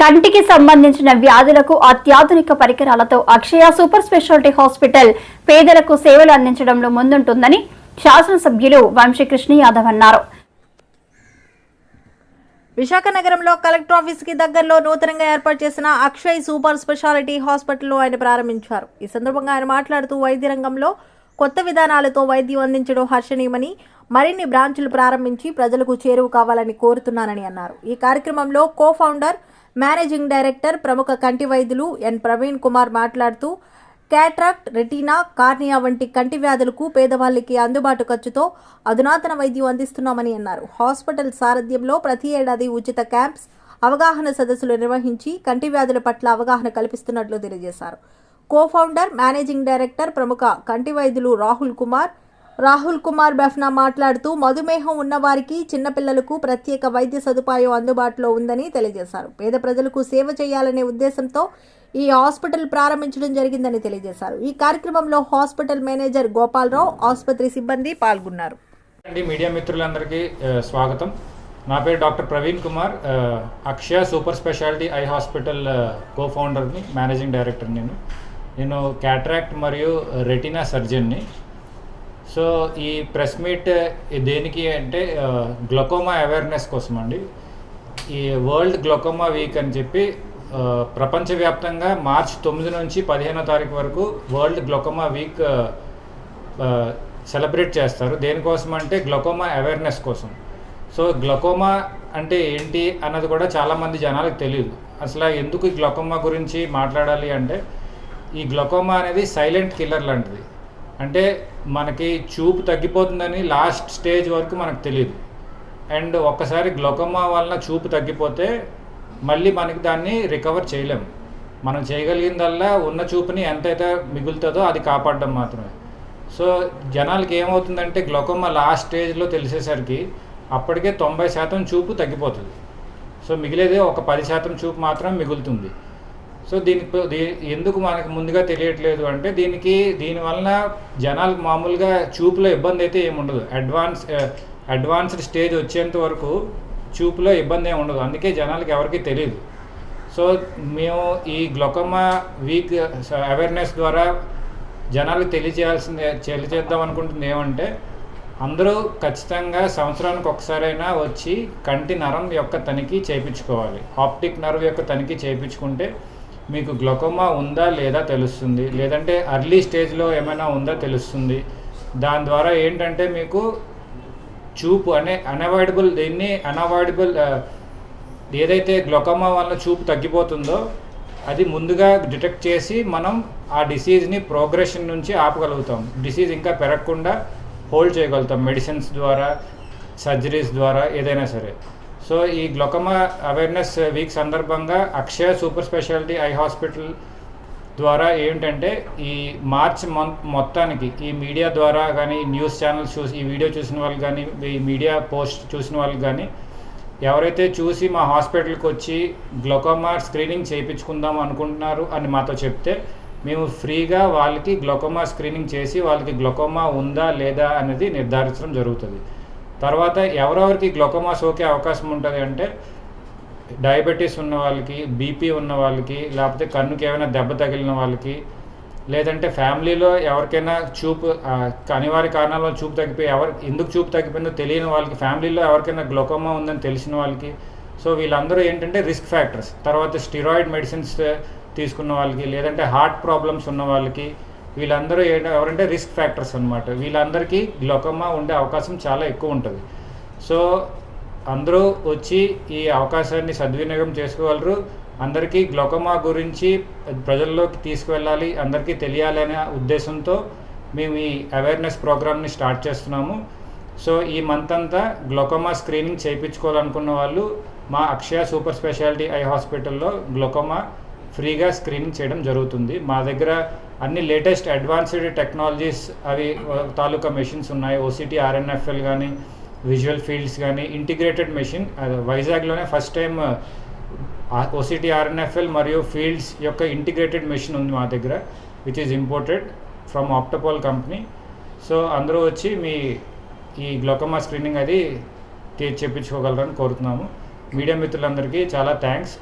కంటికి సంబంధించిన వ్యాధులకు అత్యాధునిక పరికరాలతో అక్షయ సూపర్ స్పెషాలిటీ హాస్పిటల్ పేదలకు సేవలు అందించడంలో ముందుంటుందని శాసనసభ్యులు వంశీకృష్ణ యాదవ్ అన్నారు. విశాఖ నగరంలో కలెక్టర్ ఆఫీస్కి దగ్గరలో నూతనంగా ఏర్పాటు చేసిన అక్షయ్ సూపర్ స్పెషాలిటీ హాస్పిటల్ ఆయన ప్రారంభించారు. ఈ సందర్భంగా ఆయన మాట్లాడుతూ వైద్య రంగంలో కొత్త విధానాలతో వైద్యం అందించడం హర్షణీయమని మరిన్ని బ్రాంచులు ప్రారంభించి ప్రజలకు చేరువ కావాలని కోరుతున్నానని అన్నారు. ఈ కార్యక్రమంలో కో ఫౌండర్ మేనేజింగ్ డైరెక్టర్ ప్రముఖ కంటి వైద్యులు ఎన్. ప్రవీణ్ కుమార్ మాట్లాడుతూ క్యాట్రాక్ట్ రెటీనా కార్నియా వంటి కంటి వ్యాధులకు పేదవాళ్ళకి అందుబాటు ఖర్చుతో అధునాతన వైద్యం అందిస్తున్నామని అన్నారు. హాస్పిటల్ సారథ్యంలో ప్రతి ఏడాది ఉచిత క్యాంప్స్ అవగాహన సదస్సులు నిర్వహించి కంటి వ్యాధుల పట్ల అవగాహన కల్పిస్తున్నట్లు తెలియజేశారు. కోఫౌండర్ మేనేజింగ్ డైరెక్టర్ ప్రముఖ కంటి వైద్యులు రాహుల్ కుమార్ రాహుల్ కుమార్ బెఫ్నా మాట్లాడుతూ మధుమేహం ఉన్నవారికి చిన్నపిల్లలకు ప్రత్యేక వైద్య సదుపాయం అందుబాటులో ఉందని తెలియజేశారు. పేద ప్రజలకు సేవ చేయాలనే ఉద్దేశంతో ఈ హాస్పిటల్ ప్రారంభించడం జరిగిందని తెలియజేశారు. ఈ కార్యక్రమంలో హాస్పిటల్ మేనేజర్ గోపాలరావు ఆసుపత్రి సిబ్బంది పాల్గొన్నారు. అండి మీడియా మిత్రులందరికీ స్వాగతం. నా పేరు doctor Praveen Kumar. Akshaya super speciality eye hospital కో ఫౌండర్ని మేనేజింగ్ డైరెక్టర్ నేను. నేను క్యాట్రాక్ట్ మరియు రెటీనా సర్జన్ని సో ఈ ప్రెస్ మీట్ దేనికి అంటే గ్లకోమా అవేర్నెస్ కోసం అండి. ఈ వరల్డ్ గ్లకోమా వీక్ అని చెప్పి ప్రపంచవ్యాప్తంగా మార్చ్ తొమ్మిది నుంచి పదిహేనో తారీఖు వరకు వరల్డ్ గ్లకోమా వీక్ సెలబ్రేట్ చేస్తారు. దేనికోసం అంటే గ్లకోమా అవేర్నెస్ కోసం. సో గ్లకోమా అంటే ఏంటి అన్నది కూడా చాలామంది జనాలకు తెలియదు అసలు ఎందుకు ఈ గ్లకోమా గురించి మాట్లాడాలి అంటే ఈ గ్లకోమా అనేది సైలెంట్ కిల్లర్ లాంటిది. అంటే మనకి చూపు తగ్గిపోతుందని లాస్ట్ స్టేజ్ వరకు మనకు తెలియదు అండ్ ఒక్కసారి గ్లకోమా వలన చూపు తగ్గిపోతే మళ్ళీ మనకి దాన్ని రికవర్ చేయలేము. మనం చేయగలిగిందల్లా ఉన్న చూపుని ఎంతైతే మిగులుతుందో అది కాపాడడం మాత్రమే. సో జనాలకి ఏమవుతుందంటే గ్లొకోమా లాస్ట్ స్టేజ్లో తెలిసేసరికి అప్పటికే తొంభై శాతం చూపు తగ్గిపోతుంది. సో మిగిలేదే ఒక పది శాతం చూపు మాత్రం మిగులుతుంది. సో దీనికి దీ- ఎందుకు మనకు ముందుగా తెలియట్లేదు అంటే దీనికి దీనివలన జనాలకు మామూలుగా చూపులో ఇబ్బంది అయితే ఏముండదు అడ్వాన్స్ అడ్వాన్స్డ్ స్టేజ్ వచ్చేంత వరకు చూపులో ఇబ్బంది ఏమి ఉండదు. అందుకే జనాలకి ఎవరికీ తెలియదు. సో మేము ఈ గ్లొకమా వీక్ అవేర్నెస్ ద్వారా జనాలకు తెలియజేయాల్సింది తెలియజేద్దాం అనుకుంటుంది ఏమంటే అందరూ ఖచ్చితంగా సంవత్సరానికి ఒకసారైనా వచ్చి కంటి నరం యొక్క తనిఖీ చేయించుకోవాలి. ఆప్టిక్ నర్వ్ యొక్క తనిఖీ చేయించుకుంటే మీకు గ్లొకోమా ఉందా లేదా తెలుస్తుంది. లేదంటే అర్లీ స్టేజ్లో ఏమైనా ఉందా తెలుస్తుంది. దాని ద్వారా ఏంటంటే మీకు చూపు అనే అన్అవాయిడబుల్ దీన్ని అన్అవాయిడబుల్ ఏదైతే గ్లొకోమా వల్ల చూపు తగ్గిపోతుందో అది ముందుగా డిటెక్ట్ చేసి మనం ఆ డిసీజ్ని ప్రోగ్రెషన్ నుంచి ఆపగలుగుతాం. డిసీజ్ ఇంకా పెరగకుండా హోల్డ్ చేయగలుగుతాం. మెడిసిన్స్ ద్వారా సర్జరీస్ ద్వారా ఏదైనా సరే. సో ఈ గ్లొకమా అవేర్నెస్ వీక్ సందర్భంగా Akshaya super speciality eye hospital ద్వారా ఏంటంటే ఈ మార్చ్ మంత్ మొత్తానికి ఈ మీడియా ద్వారా కానీ న్యూస్ ఛానల్స్ చూసి ఈ వీడియో చూసిన వాళ్ళు కానీ ఈ మీడియా పోస్ట్ చూసిన వాళ్ళు కానీ ఎవరైతే చూసి మా హాస్పిటల్కి వచ్చి గ్లొకోమా స్క్రీనింగ్ చేయించుకుందాం అనుకుంటున్నారు అని మాతో చెప్తే మేము ఫ్రీగా వాళ్ళకి గ్లొకోమా స్క్రీనింగ్ చేసి వాళ్ళకి గ్లొకోమా ఉందా లేదా అనేది నిర్ధారించడం జరుగుతుంది. తర్వాత ఎవరెవరికి గ్లొకోమా సోకే అవకాశం ఉంటుంది అంటే డయాబెటీస్ ఉన్న వాళ్ళకి బీపీ ఉన్న వాళ్ళకి లేకపోతే కన్నుకి ఏమైనా దెబ్బ తగిలిన వాళ్ళకి లేదంటే ఫ్యామిలీలో ఎవరికైనా చూపు అనివార్య కారణాల వల్ల చూపు తగ్గిపోయి ఎవరు ఎందుకు చూపు తగ్గిపోయిందో తెలియని వాళ్ళకి ఫ్యామిలీలో ఎవరికైనా గ్లోకోమా ఉందని తెలిసిన వాళ్ళకి సో వీళ్ళందరూ ఏంటంటే రిస్క్ ఫ్యాక్టర్స్. తర్వాత స్టిరాయిడ్ మెడిసిన్స్ తీసుకున్న వాళ్ళకి లేదంటే హార్ట్ ప్రాబ్లమ్స్ ఉన్న వాళ్ళకి వీళ్ళందరూ ఎవరంటే రిస్క్ ఫ్యాక్టర్స్ అనమాట వీళ్ళందరికీ గ్లోకోమా ఉండే అవకాశం చాలా ఎక్కువ ఉంటుంది. సో అందరూ వచ్చి ఈ అవకాశాన్ని సద్వినియోగం చేసుకోగలరు. అందరికీ గ్లోకమా గురించి ప్రజల్లోకి తీసుకువెళ్ళాలి అందరికీ తెలియాలి అనే ఉద్దేశంతో మేము ఈ అవేర్నెస్ ప్రోగ్రామ్ని స్టార్ట్ చేస్తున్నాము. సో ఈ మంత్ అంతా గ్లోకోమా స్క్రీనింగ్ చేయించుకోవాలనుకున్న వాళ్ళు మా అక్షయ సూపర్ స్పెషాలిటీ ఐ హాస్పిటల్లో గ్లోకోమా ఫ్రీగా స్క్రీనింగ్ చేయడం జరుగుతుంది. మా దగ్గర అన్ని లేటెస్ట్ అడ్వాన్స్డ్ టెక్నాలజీస్ అవి తాలూకా మెషిన్స్ ఉన్నాయి. ఓసిటీ ఆర్ఎన్ఎఫ్ఎల్ కానీ విజువల్ ఫీల్డ్స్ కానీ ఇంటిగ్రేటెడ్ మెషిన్. వైజాగ్లోనే ఫస్ట్ టైం ఓసిటీ ఆర్ఎన్ఎఫ్ఎల్ మరియు ఫీల్డ్స్ యొక్క ఇంటిగ్రేటెడ్ మెషిన్ ఉంది మా దగ్గర which is imported from Optopol company so అందరూ వచ్చి మీ ఈ గ్లోకమా స్క్రీనింగ్ అది చేయించుకోగలరని కోరుతున్నాము. మీడియా మిత్రులందరికీ చాలా థ్యాంక్స్.